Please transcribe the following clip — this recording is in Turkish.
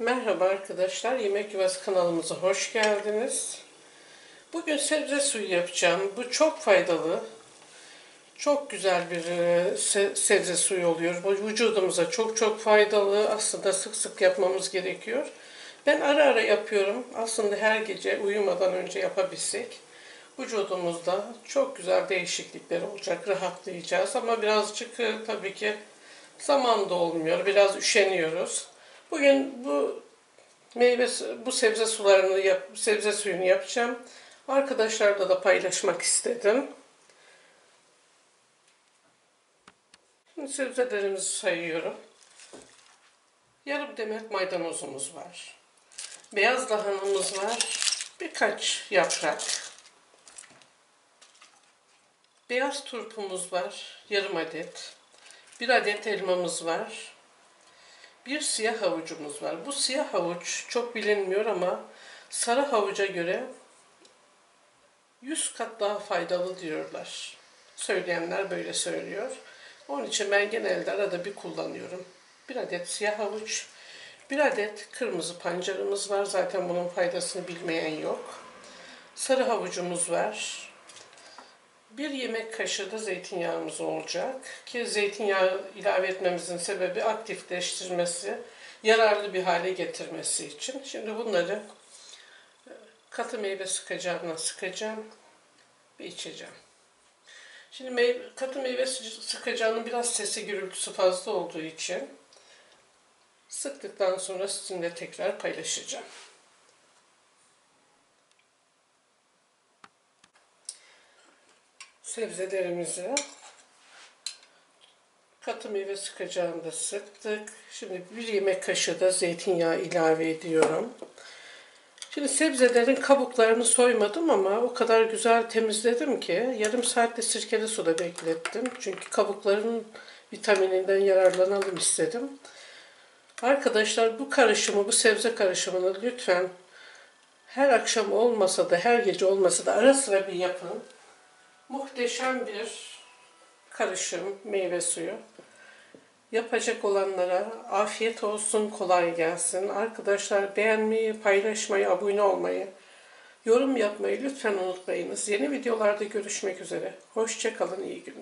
Merhaba arkadaşlar, Yemek Yuvası kanalımıza hoş geldiniz. Bugün sebze suyu yapacağım. Bu çok faydalı. Çok güzel bir e, sebze suyu oluyor. Bu vücudumuza çok çok faydalı. Aslında sık sık yapmamız gerekiyor. Ben ara ara yapıyorum. Aslında her gece uyumadan önce yapabilsek vücudumuzda çok güzel değişiklikler olacak. Rahatlayacağız ama birazcık e, tabii ki zaman da olmuyor. Biraz üşeniyoruz. Bugün bu meyve bu sebze sularını yap, sebze suyunu yapacağım. Arkadaşlarla da paylaşmak istedim. Şimdi sebzelerimizi sayıyorum. Yarım demet maydanozumuz var. Beyaz lahanamız var. Birkaç yaprak. Beyaz turpumuz var. Yarım adet. Bir adet elmamız var. Bir siyah havucumuz var. Bu siyah havuç çok bilinmiyor ama sarı havuca göre 100 kat daha faydalı diyorlar. Söyleyenler böyle söylüyor. Onun için ben genelde arada bir kullanıyorum. Bir adet siyah havuç, bir adet kırmızı pancarımız var. Zaten bunun faydasını bilmeyen yok. Sarı havucumuz var. Bir yemek kaşığı da zeytinyağımız olacak. Ki zeytinyağı ilave etmemizin sebebi aktifleştirmesi, yararlı bir hale getirmesi için. Şimdi bunları e, katı meyve sıkacağına sıkacağım ve içeceğim. Şimdi meyve, katı meyve sıkacağının biraz sesi gürültüsü fazla olduğu için sıktıktan sonra sizinle tekrar paylaşacağım. Sebzelerimizi katı meyve sıkacağında sıktık. Şimdi bir yemek kaşığı da zeytinyağı ilave ediyorum. Şimdi sebzelerin kabuklarını soymadım ama o kadar güzel temizledim ki yarım saatte sirkeli suda beklettim. Çünkü kabukların vitamininden yararlanalım istedim. Arkadaşlar bu karışımı, bu sebze karışımını lütfen her akşam olmasa da her gece olmasa da ara sıra bir yapın. Muhteşem bir karışım meyve suyu. Yapacak olanlara afiyet olsun, kolay gelsin. Arkadaşlar beğenmeyi, paylaşmayı, abone olmayı, yorum yapmayı lütfen unutmayınız. Yeni videolarda görüşmek üzere. Hoşçakalın, iyi günler.